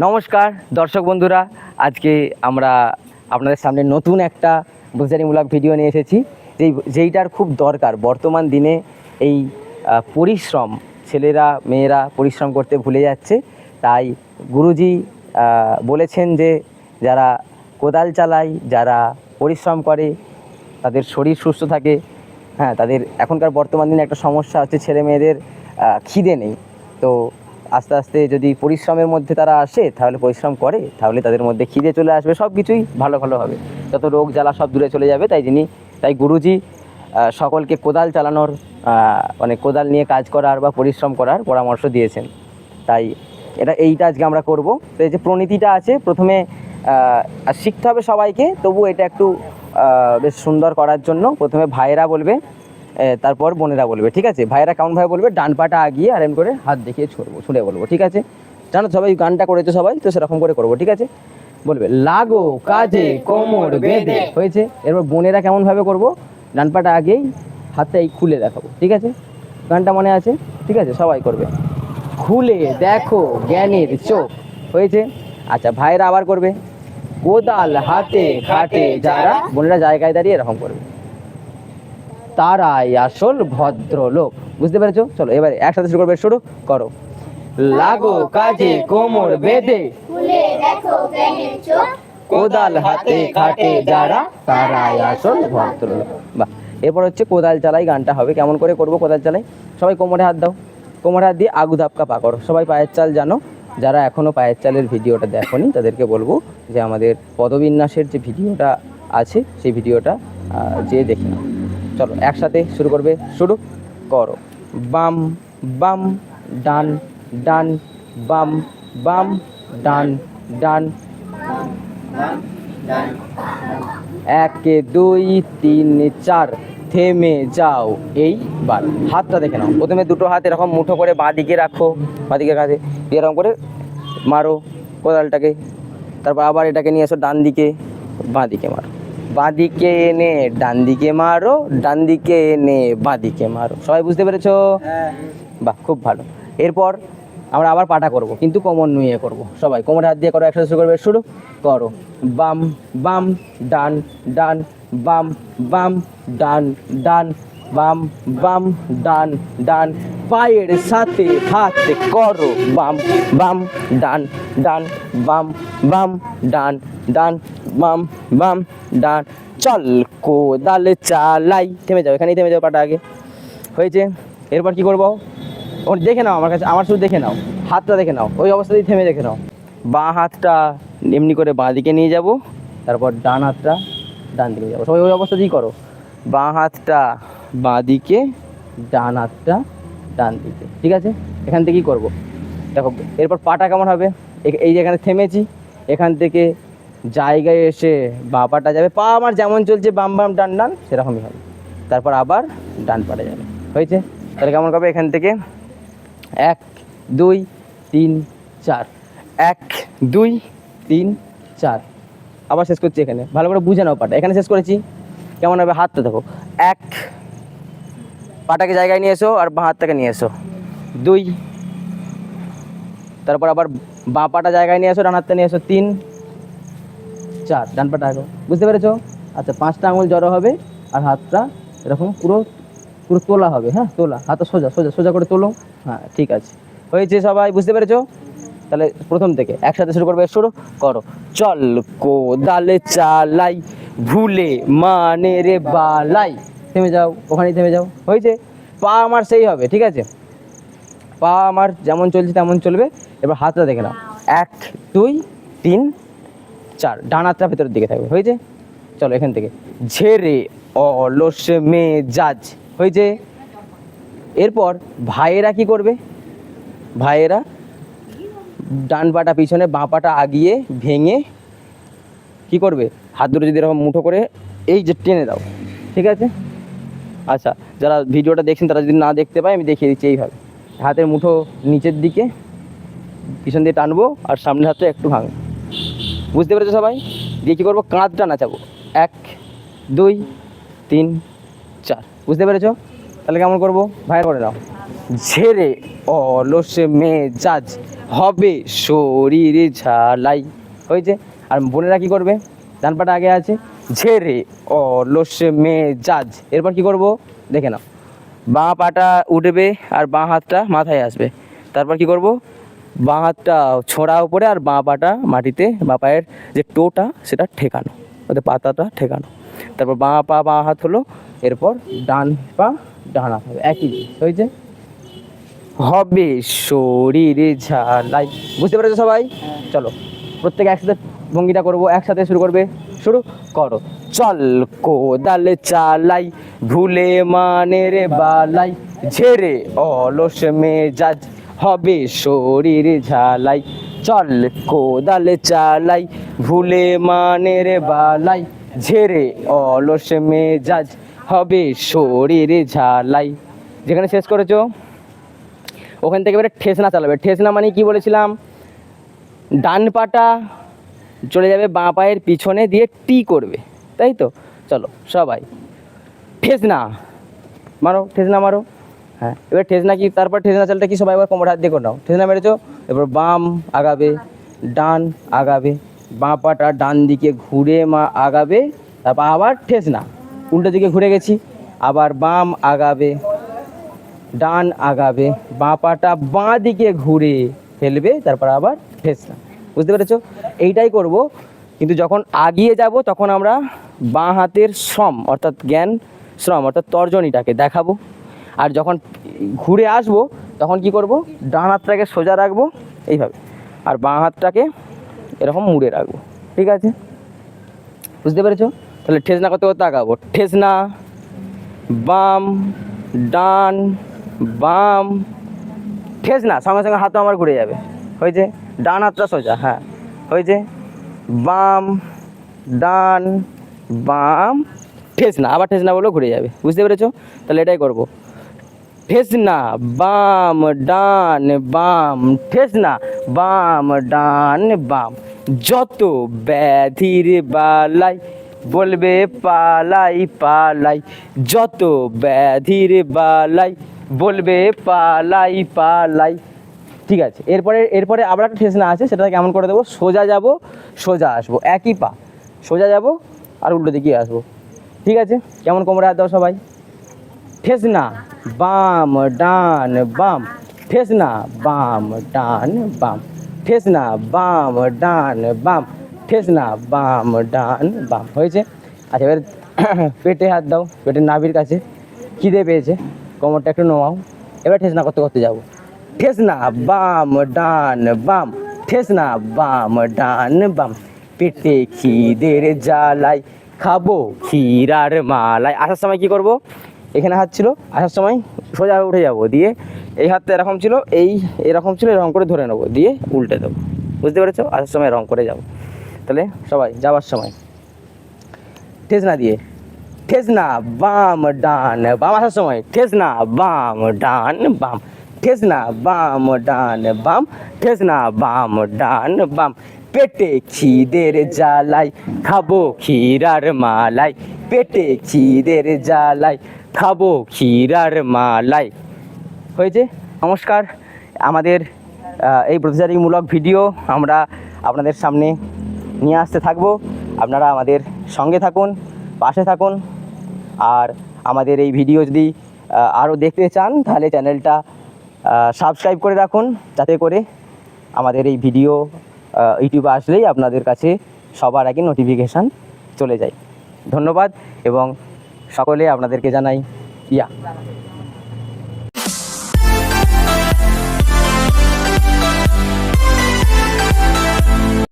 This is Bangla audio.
নমস্কার, দর্শক বন্ধুরা, আজকে আমরা আপনাদের সামনে নতুন একটা বুঝারিমূলক ভিডিও নিয়ে এসেছি। যেই, যেইটার খুব দরকার বর্তমান দিনে এই পরিশ্রম, ছেলেরা, মেয়েরা পরিশ্রম করতে ভুলে যাচ্ছে। তাই গুরুজি বলেছেন যে যারা কোদাল চালায়, যারা পরিশ্রম করে, তাদের শরীর সুস্থ থাকে। হ্যাঁ তাদের এখনকার বর্তমান দিনে একটা সমস্যা হচ্ছে ছেলে মেয়েদের খিদে নেই। তো আস্তে আস্তে যদি পরিশ্রমের মধ্যে তারা আসে, তাহলে পরিশ্রম করে, তাহলে তাদের মধ্যে খিদে চলে আসবে, সব কিছুই ভালো ভালো হবে। যত রোগ জ্বালা সব দূরে চলে যাবে, তাই যিনি তাই গুরুজি সকলকে কোদাল চালানোর মানে কোদাল নিয়ে কাজ করার বা পরিশ্রম করার পরামর্শ দিয়েছেন। তাই এটা এইটা আজকে আমরা করব। তো এই যে প্রণীতিটা আছে, প্রথমে শিখতে হবে সবাইকে তবু এটা একটু বেশ সুন্দর করার জন্য। প্রথমে ভাইয়েরা বলবে তারপর বোনেরা বলবে, ঠিক আছে? ভাইয়েরা কেমন ভাবে বলবে, ডান পাটা আগিয়ে আর এম করে হাত দেখিয়ে ছড়বো, ছুঁড়ে বলব, ঠিক আছে? জানো সবাই গানটা করেছে সবাই, তো সেরকম করে করব, ঠিক আছে? বলবে, লাগো, কাজে, কোমর বেঁধে। হয়েছে? এরপর বোনেরা কেমন ভাবে করব? ডান পাটা আগেই হাতটা এই খুলে দেখাবো, ঠিক আছে? গানটা মনে আছে? ঠিক আছে, সবাই করবে। খুলে দেখো জ্ঞানের চোখ, হয়েছে? আচ্ছা ভাইরা আবার করবে। কোদাল হাতে খাটে যারা, বোনেরা জায়গায় দাঁড়িয়ে এরকম করবে। তারাই আসল ভদ্রলোক। বুঝতে পেরেছ? চলো এবারে একসাথে শুরু করবে শুরু করো। লাগো কাজে কোমর বেঁধে। কোদাল হাতে খাটে যারা তারাই আসল ভদ্রলোক। বাহ এরপর হচ্ছে কোদাল চালাই গানটা হবে। কেমন করে করব কোদাল চালাই? সবাই কোমরে হাত দাও। কোমরে হাত দিয়ে আগু ধাপকা পা করো। সবাই পায়ের চাল জানো যারা এখনও পায়ের চালের ভিডিওটা দেখোনি তাদেরকে বলব যে আমাদের পদবিন্যাসের যে ভিডিওটা আছে সেই ভিডিওটা যেয়ে দেখে নাও। চলো, একসাথে শুরু করবে, শুরু করো। বাম বাম, ডান ডান, বাম বাম, ডান ডান। এক দুই, তিন, চার, থেমে যাও। এইবার হাতটা দেখে নাও। প্রথমে দুটো হাত এরকম মুঠো করে বাঁ দিকে রাখো বাঁ দিকে দিয়ে এরকম করে মারো কোদালটাকে। তারপর আবার এটাকে নিয়ে এসো ডান দিকে, বাঁ দিকে মারো। বাঁ দিকে এনে ডান দিকে মারো ডান দিকে এনে বাঁ দিকে মারো। সবাই বুঝতে পেরেছ? বাহ খুব ভালো। এরপর আমরা আবার পাটা করব কিন্তু কোমর নুয়ে করব। সবাই কোমরে হাত দিয়ে করো একসাথে শুরু করবে শুরু করো। বাম বাম ডান ডান বাম বাম ডান ডান বাম বাম ডান ডান। পায়ের সাথে হাত করো বাম বাম ডান ডান বাম বাম ডান ডান বাম বাম, ডান, চল কোদাল চালাই। থেমে যাও, এখানেই থেমে যাও পাটা আগে। হয়েছে? এরপর কি করব? ওর দেখে নাও আমার কাছে, আমার শুধু দেখে নাও। হাতটা দেখে নাও, ওই অবস্থাতেই থেমে দেখে নাও। বাঁ হাতটা এমনি করে বাঁ দিকে নিয়ে যাব, তারপর ডান হাতটা ডান দিকে যাব। সবাই ওই অবস্থাতেই করো। বাঁ হাতটা বাঁ দিকে, ডান হাতটা ডান দিকে। ঠিক আছে? এখান থেকেই করব? দেখো, এরপর পাটা কেমন হবে? এই এখানে থেমেছি, এখান থেকে জায়গায় এসে বাঁ পাটা যাবে। পা আমার যেমন চলছে, বাম বাম, ডান ডান, সেরকমই হবে। তারপর আবার ডান পাটা যাবে। হয়েছে? তাহলে কেমন হবে এখান থেকে? এক, দুই, তিন, চার। এক, দুই, তিন, চার। আবার শেষ করছি এখানে। ভালো করে বুঝে নাও পাটা। এখানে শেষ করেছি। কেমন হবে? হাতটা দেখো। এক, পাটাকে জায়গায় নিয়ে এসো আর বাঁ হাতটাকে নিয়ে এসো। দুই, তারপর আবার বাঁ পাটা জায়গায় নিয়ে এসো, ডান হাতটা নিয়ে এসো। তিন চার, ডান পাটা আগো বুঝতে পেরেছ? আচ্ছা পাঁচটা আঙুল জড়ো হবে আর হাতটা এরকম পুরো পুরো তোলা হবে হ্যাঁ তোলা। হাতটা সোজা সোজা সোজা করে তোলো। হ্যাঁ ঠিক আছে। হয়েছে সবাই, বুঝতে পেরেছ? তাহলে প্রথম থেকে একসাথে শুরু করবে শুরু করো। চল কো কোদালে চালাই, ভুলে মানে রে বালাই। থেমে যাও, ওখানেই থেমে যাও। হয়েছে? পা আমার সেই হবে, ঠিক আছে? পা আমার যেমন চলছে তেমন চলবে। এবার হাতটা দেখে নাও। এক, দুই, তিন চার, ডান হাতটা ভেতরের দিকে থাকবে, হয়েছে? চলো এখান থেকে। ঝেড়ে অলস মেজাজ হয়েছে? এরপর ভাইয়েরা কি করবে? ভাইয়েরা ডান পাটা পিছনে, বাঁ পাটা আগিয়ে ভেঙে কি করবে? হাত দুটো যদি এরকম মুঠো করে, এই যে টেনে দাও, ঠিক আছে? আচ্ছা যারা ভিডিওটা দেখছেন, তারা যদি না দেখতে পায়, আমি দেখিয়ে দিচ্ছি এইভাবে। হাতের মুঠো নিচের দিকে, পিছন দিয়ে টানবো, আর সামনের হাতটা একটু ভাঙবো। বুঝতে পেরেছ সবাই? দিয়ে কী করব? কাঁধটা নাচাবো। এক, দুই, তিন, চার। বুঝতে পেরেছ? তাহলে কেমন করব? ভাইয়ের করে নাও ঝেড়ে অলস মেজাজ হবে শরীর ঝালাই। হয়েছে? আর বোনেরা কি করবে? ডান পাটা আগে আছে। ঝেড়ে অলস মেজাজ। এরপর কি করব? দেখে নাও। বাঁ পাটা উঠবে আর বাঁ হাতটা মাথায় আসবে। তারপর কি করব? বাঁ হাতটা ছোঁড়া উপরে আর বাঁ পাটা মাটিতে বাঁ পায়ের যে টোটা সেটা ঠেকানো ওদের পাতাটা ঠেকানো। তারপর বাঁ পা বাঁ হাত হলো এরপর ডান পা ডান হাত হবে। একই জিনিস, হয়েছে? হবে শরীরে ঝালাই। বুঝতে পেরেছ সবাই? চলো প্রত্যেকে একসাথে ভঙ্গিটা করব একসাথে শুরু করবে। শুরু করো। চল কোদাল চালাই ভুলে মানের বালাই ঝেড়ে অলস মেজাজ হবে শরীর ঝালাই, চল কোদাল চালাই, ভুলে মানের বালাই, ঝেড়ে অলস মেজাজ হবে শরীর ঝালাই। যেখানে শেষ করেছ, ওখান থেকে এবারে ঠেসনা চালাবে। ঠেসনা মানে কি বলেছিলাম? ডান পাটা চলে যাবে বাঁ পায়ের পিছনে দিয়ে টি করবে, তাই তো? চলো, সবাই, ঠেসনা, মারো ঠেসনা মারো। হ্যাঁ। এবার ঠেসনা কি তারপর ঠেসনা চালটা কি সবাই এবার কোমর হাত দিয়ে করে নাও? ঠেসনা মেরেছো? এবার বাম আগাবে, ডান আগাবে, বাঁ পাটা ডান দিকে ঘুরে মা আগাবে, তারপর আবার ঠেসনা উল্টো দিকে ঘুরে গেছি, আবার বাম আগাবে, ডান আগাবে, বাঁ পাটা বাঁ দিকে ঘুরে ফেলবে, তারপর আবার ঠেসনা বুঝতে পেরেছ? এইটাই করব। কিন্তু যখন আগিয়ে যাব, তখন আমরা বাঁ হাতের শ্রম, অর্থাৎ জ্ঞান শ্রম, অর্থাৎ তর্জনীটাকে দেখাবো। আর যখন ঘুরে আসব, তখন কি করব? ডান হাতটাকে সোজা রাখব, এইভাবে। আর বাঁ হাতটাকে এরকম মুড়ে রাখব। ঠিক আছে? বুঝতে পেরেছ? তাহলে ঠেসনা করতে করতে আগাবো। ঠেসনা বাম, ডান, বাম। ঠেস না, সঙ্গে সঙ্গে হাতও আমার ঘুরে যাবে। হয়েছে? ডান হাতটা সোজা হ্যাঁ। হয়েছে? বাম, ডান, বাম। ঠেস না, আবার ঠেস না বলেও ঘুরে যাবে। বুঝতে পেরেছ? তাহলে এটাই করব। ঠেস না বাম ডান বাম ঠেসনা, বাম ডান বাম। যত ব্যাধির বালাই, বলবে পালাই পালাই। যত ব্যাধির বালাই, বলবে পালাই পালাই। ঠিক আছে, এরপরে এরপরে আবার একটা ঠেসনা আছে সেটা কেমন করে দেবো? সোজা যাব, সোজা আসব, একই পা। সোজা যাব, আর উল্টো দিকে আসব। ঠিক আছে, কেমন কোমরে হাত দাও সবাই? ঠেসনা বাম, ডান, বাম। ঠেসনা বাম, ডান, বাম। ঠেসনা বাম, ডান, বাম। ঠেসনা বাম, ডান, বাম। হয়েছে? আচ্ছা এবার পেটে হাত দাও পেটের নাভির কাছে। খিদে পেয়েছে? কোমরটা একটু নোয়াও এবার ঠেসনা করতে করতে যাব। ঠেসনা বাম, ডান, বাম। ঠেসনা বাম, ডান, বাম। পেটে খিদের জ্বালাই খাব ক্ষীরার মালাই আসার সময় কি করব? এখানে হাত ছিল, আসার সময় সোজা উঠে যাব, দিয়ে এই হাতটা এরকম ছিল, এই এরকম ছিল, এরকম করে ধরে নেব, দিয়ে উল্টে দেবো। বুঝতে পেরেছ? আসার সময় এরকম করে যাব। তাহলে সবাই যাওয়ার সময়। ঠেসনা দিয়ে। ঠেস না বাম, ডান, বাম আসার সময়। ঠেস না বাম, ডান, বাম। ঠেস না বাম, ডান, বাম। ঠেস না বাম, ডান, বাম। পেটে খিদের জ্বালাই, খাব ক্ষীরার মালাই। পেটে খিদের জ্বালাই খাব ক্ষীরার মালাই। হয়েছে? নমস্কার। আমাদের এই প্রতিচারীমূলক ভিডিও আমরা আপনাদের সামনে নিয়ে আসতে থাকব। আপনারা আমাদের সঙ্গে থাকুন, পাশে থাকুন। আর আমাদের এই ভিডিও যদি আরও দেখতে চান, তাহলে চ্যানেলটা সাবস্ক্রাইব করে রাখুন। যাতে করে আমাদের এই ভিডিও ইউটিউবে আসলেই আপনাদের কাছে সবার আগে নোটিফিকেশান চলে যায়। ধন্যবাদ এবং সকলে আপনাদেরকে জানাই ইয়া।